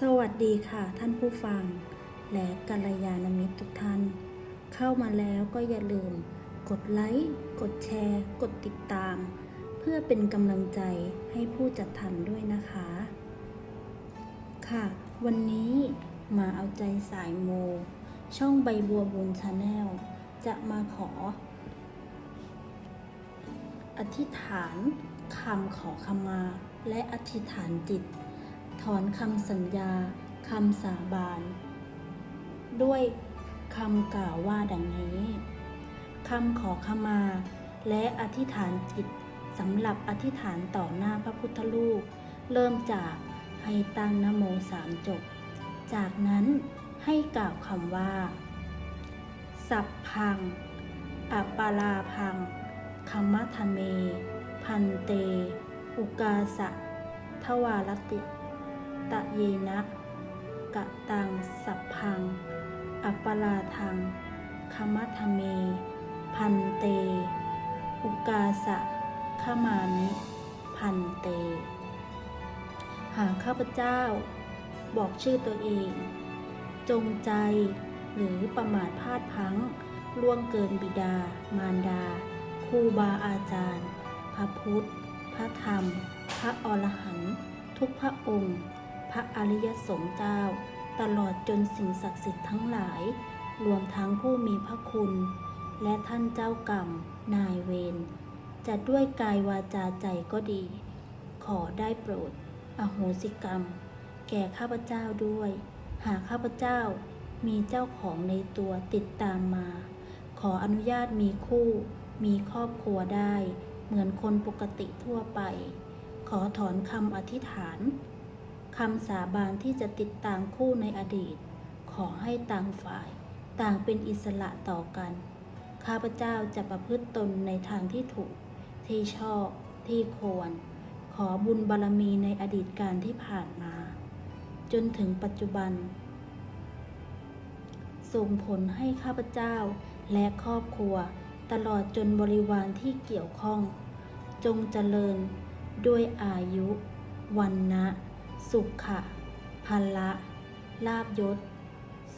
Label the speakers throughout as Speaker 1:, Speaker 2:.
Speaker 1: สวัสดีค่ะท่านผู้ฟัง และกัลยาณมิตรทุกท่าน เข้ามาแล้วก็อย่าลืม กดไลค์ กดแชร์ กดติดตาม เพื่อเป็นกำลังใจให้ผู้จัดทำด้วยนะคะ ค่ะ วันนี้มาเอาใจสายโม ช่องใบบัวบุญชาแนลจะมาขอ อธิษฐานคำขอขมาและอธิษฐานจิต ถอนคำสัญญาคำสาบาน ด้วยคำกล่าวว่าดังนี้คำขอขมา และอธิษฐานจิตสำหรับอธิษฐานต่อหน้าพระพุทธรูป เริ่มจากให้ตั้งนโมสามจบ จากนั้นให้กล่าวคำว่า สัพพัง อัปปาลาพังคัมมัทเม พันเต อุกาสะทวารติ ตะเยนะกกะตังสัพพัง อัปปาลาทังคมัทเม พันเต อุกาสะขมามิพันเต หากข้าพเจ้า บอกชื่อตัวเอง จงใจหรือประมาทพลาดพังล่วงเกินบิดา มารดาครูบาอาจารย์ พระพุทธ พระธรรม พระอรหันต์ทุกพระองค์ ระอริยสงฆ์เจ้า ตลอดจนสิ่งศักดิ์สิทธิ์ทั้งหลาย รวมทั้งผู้มีพระคุณ และท่านเจ้ากรรม นายเวรจะด้วยกายวาจาใจก็ดี ขอได้โปรด อโหสิกรรม แก่ข้าพเจ้าด้วย หากข้าพเจ้ามีเจ้าของในตัวติดตามมา ขออนุญาตมีคู่ มีครอบครัวได้ เหมือนคนปกติทั่วไป ขอถอนคำอธิษฐาน คำสาบานที่จะติดตามคู่ในอดีต ขอให้ต่างฝ่าย ต่างเป็นอิสระต่อกัน ข้าพเจ้าจะประพฤติตนในทางที่ถูก ที่ชอบ ที่ควร ขอบุญบารมีในอดีตการที่ผ่านมา จนถึงปัจจุบัน ส่งผลให้ข้าพเจ้าและครอบครัว ตลอดจนบริวารที่เกี่ยวข้อง จงเจริญด้วยอายุ วันนะ สุขะพันละ ลาบยศ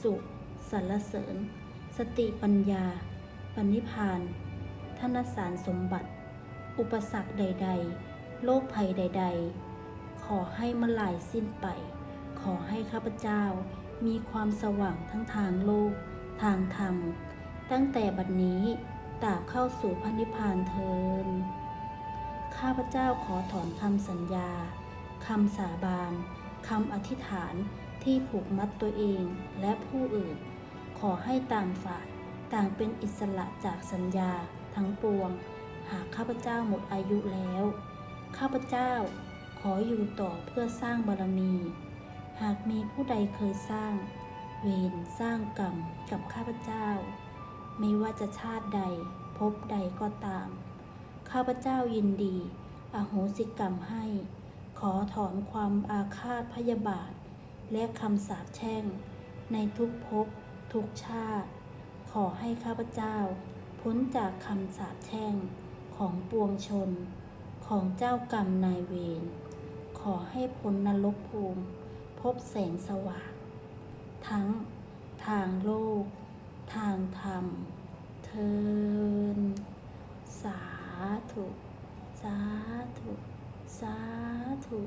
Speaker 1: สุขสรรเสริญ สติปัญญา ปณิพาน ธนสารสมบัติ อุปสรรคใด ๆ โรคภัยใด ๆ ขอให้มลายสิ้นไป ขอให้ข้าพเจ้ามีความสว่างทั้งทางโลก ทางธรรม ตั้งแต่บัดนี้ตราบเข้าสู่พระนิพพานเทินข้าพเจ้าขอถอนคำสัญญา คำสาบานคำอธิษฐานที่ผูกมัดตัวเองและผู้อื่น ขอให้ต่างฝ่ายต่างเป็นอิสระจากสัญญาทั้งปวง หากข้าพเจ้าหมดอายุแล้ว ข้าพเจ้าขออยู่ต่อเพื่อสร้างบารมี หากมีผู้ใดเคยสร้าง เวรสร้างกรรมกับข้าพเจ้า ไม่ว่าจะชาติใดภพใดก็ตาม ข้าพเจ้ายินดี อโหสิกรรมให้ ขอถอนความอาฆาตพยาบาท และคำสาปแช่ง ในทุกภพทุกชาติ ขอให้ข้าพเจ้า พ้นจากคำสาปแช่งของปวงชน ของเจ้ากรรมนายเวรขอให้พ้นนรกภูมิ พบแสงสว่าง ทั้งทางโลก ทางธรรม เทิน สาธุ สาธุ สาธุ